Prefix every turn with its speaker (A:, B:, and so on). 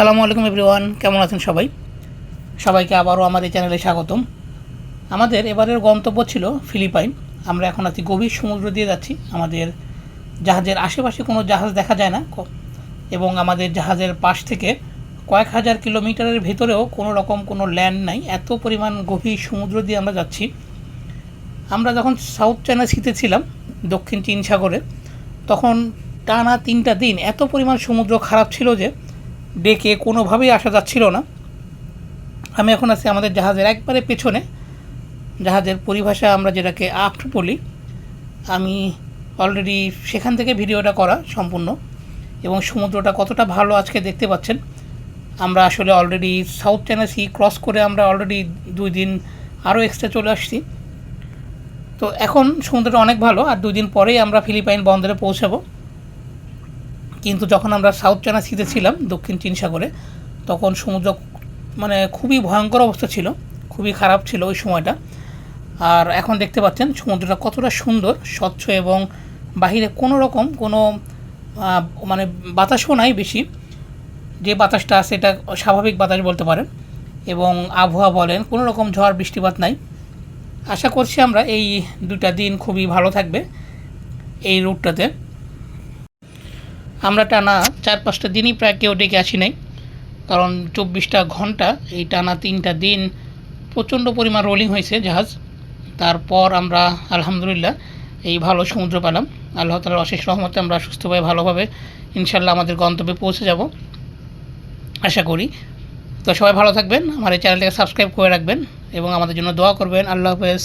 A: সালামু আলাইকুম এভরিওয়ান, কেমন আছেন সবাই? সবাইকে আবারও আমাদের চ্যানেলে স্বাগতম। আমাদের এবারের গন্তব্য ছিল ফিলিপাইন। আমরা এখন আছি গভীর সমুদ্র দিয়ে যাচ্ছি। আমাদের জাহাজের আশেপাশে কোনো জাহাজ দেখা যায় না। এবং আমাদের জাহাজের পাশ থেকে কয়েক হাজার কিলোমিটারের ভেতরেও কোনো রকম কোনো ল্যান্ড নাই। এত পরিমাণ গভীর সমুদ্র দিয়ে আমরা যাচ্ছি। আমরা যখন সাউথ চায়না সিতে ছিলাম, দক্ষিণ চীন সাগরে, তখন টানা তিনটা দিন এত পরিমাণ সমুদ্র খারাপ ছিল যে ডেকে কোনোভাবেই আসা যাচ্ছিল না। আমি এখন আছি আমাদের জাহাজের একবারে পেছনে। জাহাজের পরিভাষা আমরা যেটাকে আফট বলি, আমি অলরেডি সেখান থেকে ভিডিওটা করা সম্পূর্ণ এবং সমুদ্রটা কতটা ভালো আজকে দেখতে পাচ্ছেন। আমরা আসলে already South China Sea cross করে আমরা অলরেডি দুই দিন আরও এক্সট্রা চলে আসছি। তো এখন সমুদ্রটা অনেক ভালো, আর দুই দিন পরেই আমরা ফিলিপাইন বন্দরে পৌঁছাবো। কিন্তু যখন আমরা সাউথ চায়না সিতে ছিলাম, দক্ষিণ চীন সাগরে, তখন সমুদ্র মানে খুবই ভয়ঙ্কর অবস্থা ছিল, খুবই খারাপ ছিল ওই সময়টা। আর এখন দেখতে পাচ্ছেন সমুদ্রটা কতটা সুন্দর, স্বচ্ছ এবং বাহিরে কোনো রকম কোনো মানে বাতাসও নাই বেশি। যে বাতাসটা আছে এটা স্বাভাবিক বাতাস বলতে পারেন এবং আবহাওয়া বলেন, কোনো রকম ঝড়, বৃষ্টিপাত নাই। আশা করছি আমরা এই দুটা দিন খুবই ভালো থাকবে এই রুটটাতে আমরা টানা চার পাঁচটা দিনই প্রায় কেউ ডেকে আসি নাই। কারণ চব্বিশটা ঘণ্টা এই টানা তিনটা দিন প্রচণ্ড পরিমাণ রোলিং হয়েছে জাহাজ। তারপর আমরা আলহামদুলিল্লাহ এই ভালো সমুদ্র পেলাম। আল্লাহ তালার অশেষ রহমতে আমরা সুস্থভাবে ভালোভাবে ইনশাল্লাহ আমাদের গন্তব্যে পৌঁছে যাব। আশা করি। তো সবাই ভালো থাকবেন। আমার এই চ্যানেলটাকে সাবস্ক্রাইব করে রাখবেন এবং আমাদের জন্য দোয়া করবেন। আল্লাহ হাফেজ।